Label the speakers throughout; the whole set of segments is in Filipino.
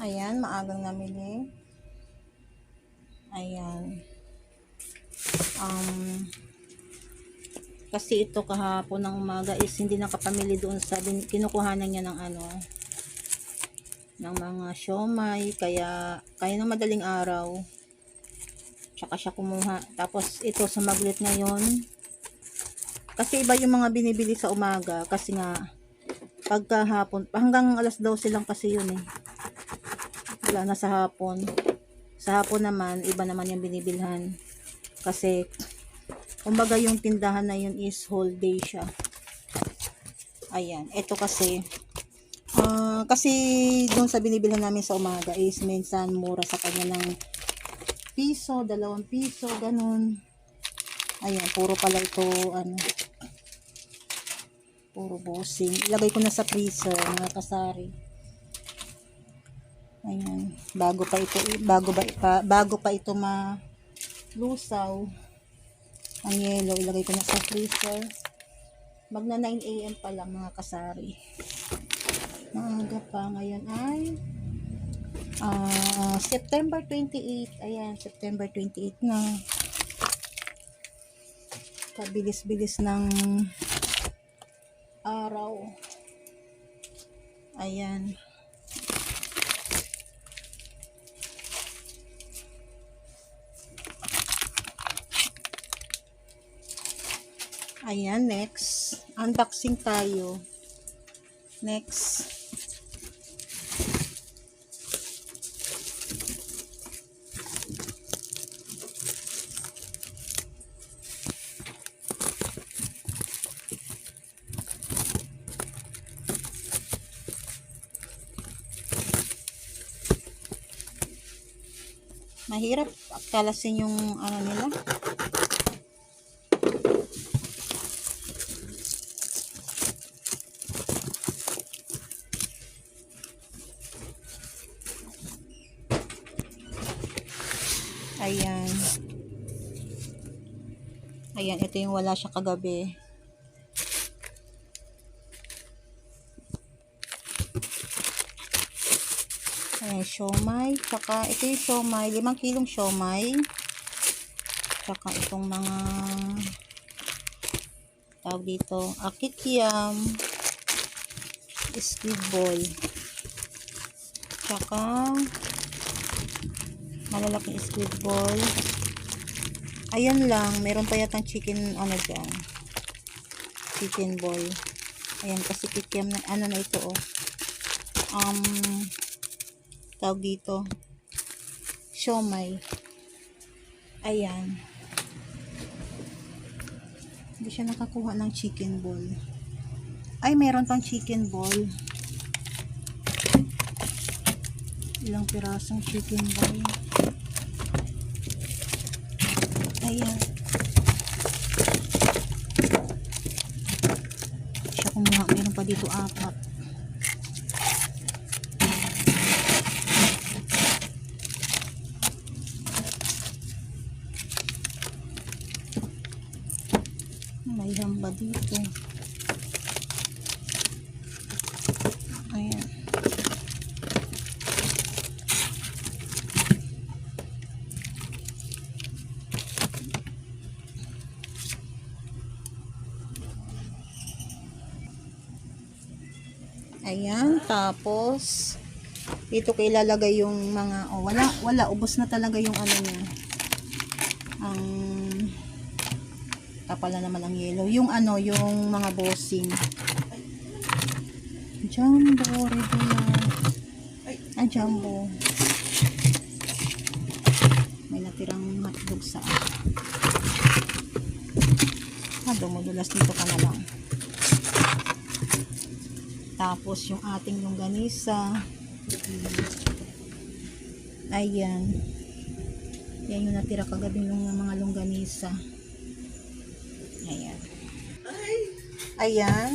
Speaker 1: Ayan, maagang namili. Ayan. Um, kasi ito kahapon ng umaga is hindi nakapamili doon sa kinukuhanan niya ng ano ng mga siomay kaya kaya ng madaling araw. Tsaka siya kumuha. Tapos ito sa maglit ngayon. Kasi iba yung mga binibili sa umaga. Kasi nga pagkahapon hanggang alas 12 lang kasi yun eh wala na sa hapon. Sa hapon naman iba naman yung binibilhan. Kasi kumbaga yung tindahan na yun is whole day siya. Ayan. Ito kasi ah, kasi doon sa binibilhan namin sa umaga is minsan mura sa kanya ng piso, dalawang piso, ganun. Ayan, puro pala ito ano puro bossing. Ilagay ko na sa freezer mga kasari ayan, bago pa ito bago ba pa, bago pa ito ma lusaw ang yellow, ilagay ko na sa freezer. Magna 9 a.m. pa lang mga kasari. Maaga pa ngayon ay ah, September 28. Ayan, September 28 na. Kabilis-bilis ng araw. Ayan. Ayan, next. Unboxing tayo. Next. Mahirap kalasin yung ano nila. Ayan. Ayan, ito yung wala siya kagabi. Ayan, siomay. Tsaka, ito yung siomay. Limang kilong siomay. Tsaka itong mga tawag dito, akikiam, squid ball. Tsaka, malalaking squid ball. Ayan lang, meron pa yatang chicken, ano dyan, chicken ball. Ayan, kasi kikiam na, ano na ito, oh. Um, tawag dito, siomay. Ayan. Hindi siya nakakuha ng chicken ball. Ay, meron pang chicken ball. Ilang pirasong chicken ball. Ayan. Siya kumuha. Meron pa dito apat. May hamba dito. Ayan. Ayan, tapos dito ko ilalagay yung mga oh, wala wala ubos na talaga yung ano niya. Ang kapal na naman ang yellow. Yung ano, yung mga bossing. Jumbo, regular. Ah, jumbo. May natirang hotdog sa Ah, dumudulas dito ka na lang. Tapos yung ating longganisa. Ayan. Yan yung natira kagabi ng mga longganisa. Ayan. Ayan.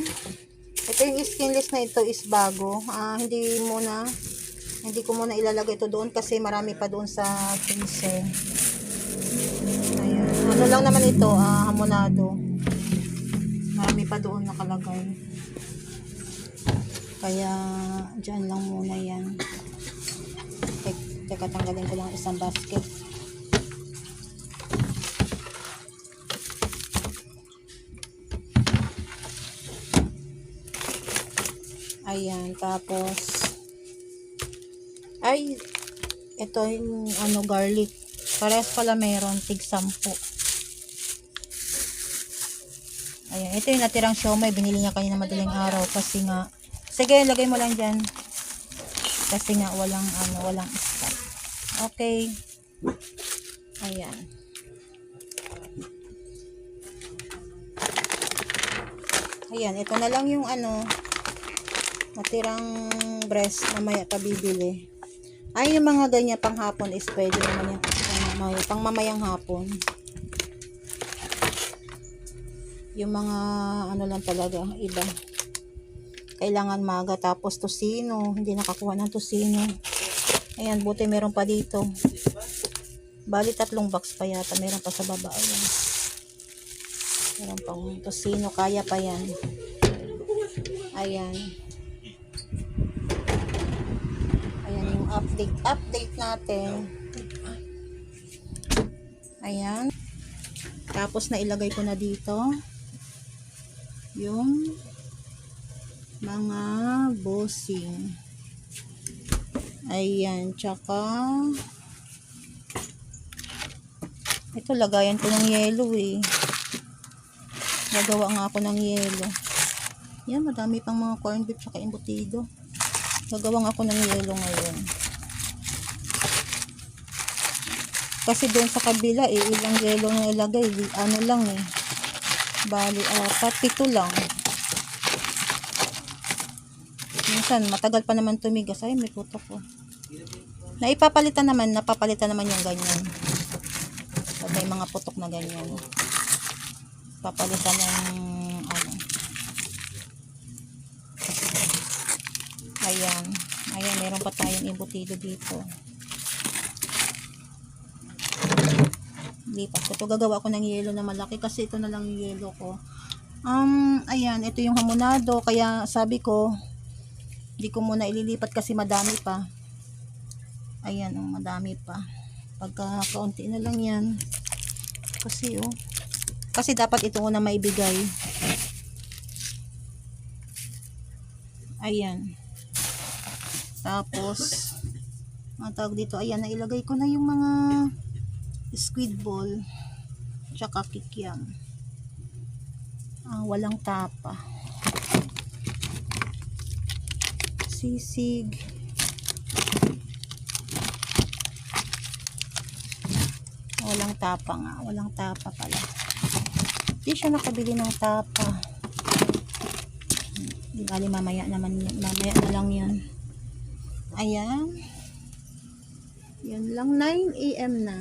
Speaker 1: Ito yung skinless na ito is bago. Ah, hindi muna hindi ko muna ilalagay ito doon kasi marami pa doon sa freezer. Ayan. Ano lang naman ito, ah, hamonado. Marami pa doon nakalagay. Kaya, dyan lang muna yan. Teka, tanggalin ko lang isang basket. Ayan, tapos ay ito yung ano garlic. Parehas pala meron tig 10. Ayan, ito yung natirang siomay. Binili niya kanina madaling araw kasi nga sige, lagay mo lang diyan. Kasi nga walang ano, walang stock. Okay. Ayan. Ayan, ito na lang yung ano, natirang breast mamaya pa bibili. Ay, yung mga ganyan pang hapon is pwede naman ano, may, pang mamayang hapon. Yung mga ano lang talaga, iba. Kailangan maga tapos tosino. Hindi nakakuha ng tosino. Ayan, buti meron pa dito. Bali tatlong box pa yata. Meron pa sa baba. Ayan. Meron pang tosino. Kaya pa yan. Ayan. Ayan yung update. Update natin. Ayan. Tapos na ilagay ko na dito yung mga bossing. Ayan. Tsaka ito lagayan ko ng yelo eh. Nagawa nga ako ng yelo. Yan, madami pang mga corned beef tsaka embutido. Gagawang ako ng yelo ngayon. Kasi doon sa kabila, eh, ilang yelo na ilagay. Ano lang eh. Bali, apat, pito lang. Minsan, matagal pa naman tumigas. Ay, may putok ko. Naipapalitan naman, napapalitan naman yung ganyan. Pag may mga putok na ganyan. Papalitan ng ano. Ayan. Ayan, meron pa tayong embutido dito. Lipat ko. Ito gagawa ko ng yelo na malaki kasi ito na lang yelo ko. Um, ayan, ito yung hamonado. Kaya sabi ko, hindi ko muna ililipat kasi madami pa. Ayan, oh, madami pa. Pagka kaunti na lang yan. Kasi, oh. Kasi dapat ito una maibigay. Ayan. Tapos, ang dito, ayan, nailagay ko na yung mga squid ball tsaka kikiam. Ah, walang tapa. Sisig. Walang tapa nga. Walang tapa pala. Di siya nakabili ng tapa. Di bali mamaya naman yan. Mamaya na lang yan. Ayan. Yan lang. 9 a.m. na.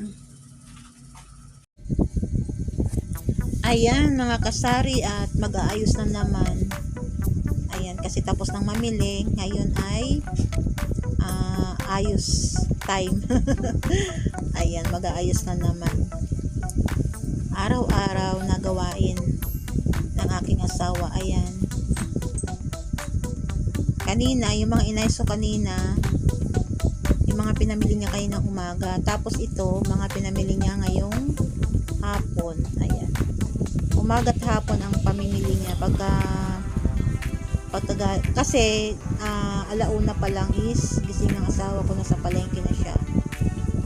Speaker 1: Ayan mga kasari at mag-aayos na naman. Ayan kasi tapos nang mamili. Ngayon ay ah, ayos time. Ayan mag-aayos na naman. Araw-araw na gawain ng aking asawa. Ayan. Kanina, yung mga inayso kanina, yung mga pinamili niya kayo ng umaga. Tapos ito, mga pinamili niya ngayong hapon. Ayan. Umaga't hapon ang pamimili niya. Pagka, pagka kasi ah, alauna pa lang is gising ng asawa ko nasa palengke na siya.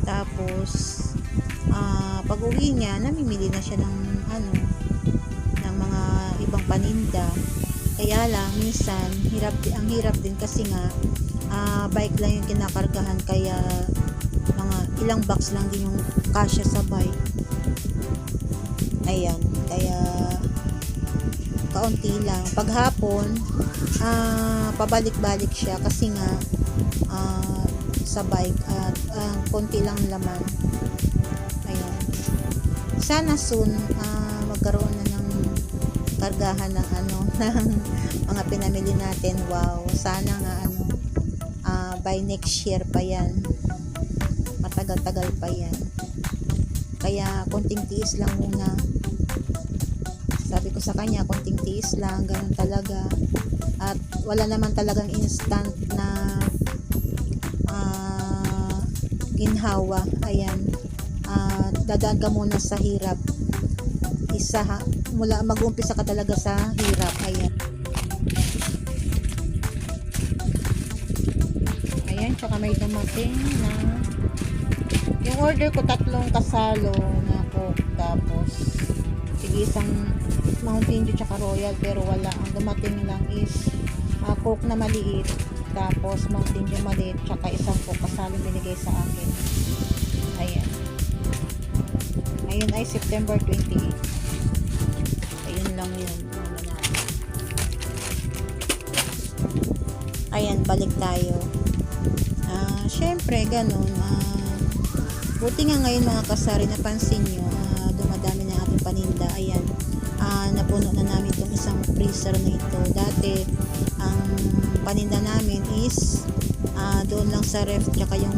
Speaker 1: Tapos, ah, pag uwi niya, namimili na siya ng ano, ng mga ibang paninda. Kaya lang, minsan, hirap, ang hirap din kasi nga, ah, bike lang yung kinakargahan kaya mga ilang box lang din yung kasya sa bike. Ayan, kaya kaunti lang. Paghapon, ah, pabalik-balik siya kasi nga ah, sa bike at ah, konti lang laman. Ayan. Sana soon ah, magkaroon na ng kargahan ng ano ng mga pinamili natin. Wow, sana nga ano ah, by next year pa 'yan. Matagal-tagal pa 'yan. Kaya konting tiis lang muna. Sabi ko sa kanya, konting tiis lang, ganun talaga. At wala naman talagang instant na ah, ginhawa. Ayan. Ah, dadaan ka muna sa hirap. Isa ha. Mula mag-umpisa ka talaga sa hirap. Ayan. Ayan, tsaka may dumating na yung order ko tatlong kasalo na coke tapos sige isang Mountain Dew tsaka Royal pero wala dumating lang is ah, coke na maliit tapos Mountain Dew maliit tsaka isang coke kasalo binigay sa akin. Ayan. Ngayon ay September 28 ayun lang yun. Ayan balik tayo. Ah, syempre, ganun. Ah, buti nga ngayon mga kasari, napansin nyo, ah, dumadami na ating paninda. Ayan, ah, napuno na namin itong isang freezer na ito. Dati, ang paninda namin is ah, doon lang sa ref, tsaka yung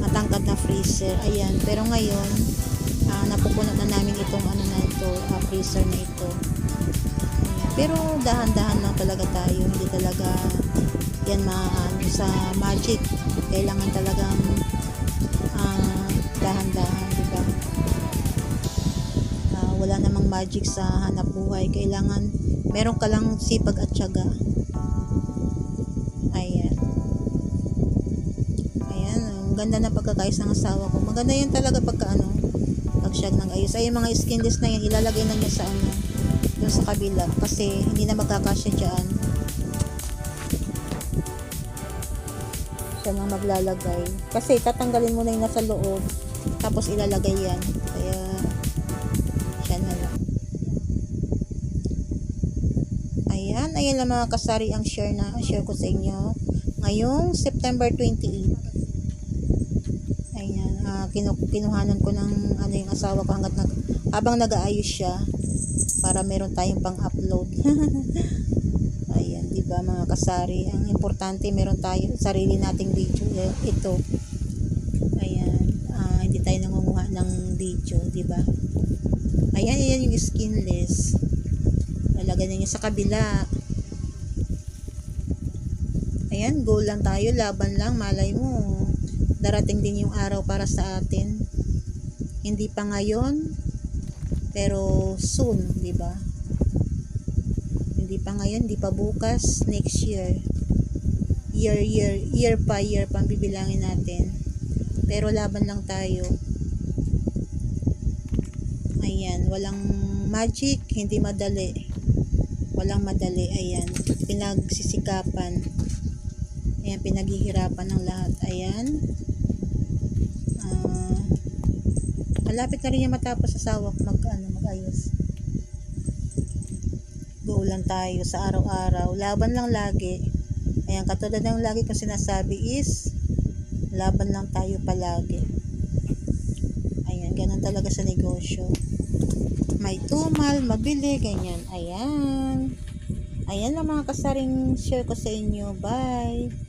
Speaker 1: matangkad na freezer. Ayan, pero ngayon, ah, napupuno na namin itong ano na ito, ah, freezer na ito. Pero dahan-dahan lang talaga tayo, hindi talaga yan maano sa magic kailangan talagang ah, dahan-dahan Ah, wala namang magic sa hanap buhay. Kailangan meron ka lang sipag at tiyaga. Ayan. Ayan ang ganda na pagkakais ng asawa ko. Maganda yan talaga pagka ano pag siya ng ayos ay yung mga skinless na yan ilalagay na niya sa ano doon sa kabila. Kasi hindi na magkakasya dyan. Siya nang maglalagay. Kasi tatanggalin mo na yung nasa loob, tapos ilalagay yan. Kaya, lang. Ayan, ayan lang mga kasari ang share na share ko sa inyo. Ngayong September 28. Ayan, ah, kinu kinuhanan ko ng ano yung asawa ko hanggat nag habang nag-aayos siya para meron tayong pang-upload. Ayan, 'di ba mga kasari? Ang importante meron tayo sarili nating video eh, ito. Tayo nangunguha ng video, 'di ba? Ayan, ayan yung skinless. Lalagyan niyo sa kabila. Ayan, goal lang tayo, laban lang, malay mo. Darating din yung araw para sa atin. Hindi pa ngayon, pero soon, 'di ba? hindi pa ngayon, hindi pa bukas, next year. Year, year, year pa, year pa ang bibilangin natin. Pero laban lang tayo. Ayan, walang magic, hindi madali. Walang madali, ayan. Pinagsisikapan. Ayan, pinaghihirapan ng lahat. Ayan. Ah, malapit na rin yung matapos asawa ko mag, ano, mag-ayos go lang tayo sa araw-araw. Laban lang lagi. Ayan, katulad ng lagi kong sinasabi is, laban lang tayo palagi. Ayan, ganun talaga sa negosyo. May tumal, mabili, ganyan. Ayan. Ayan lang mga kasaring share ko sa inyo. Bye!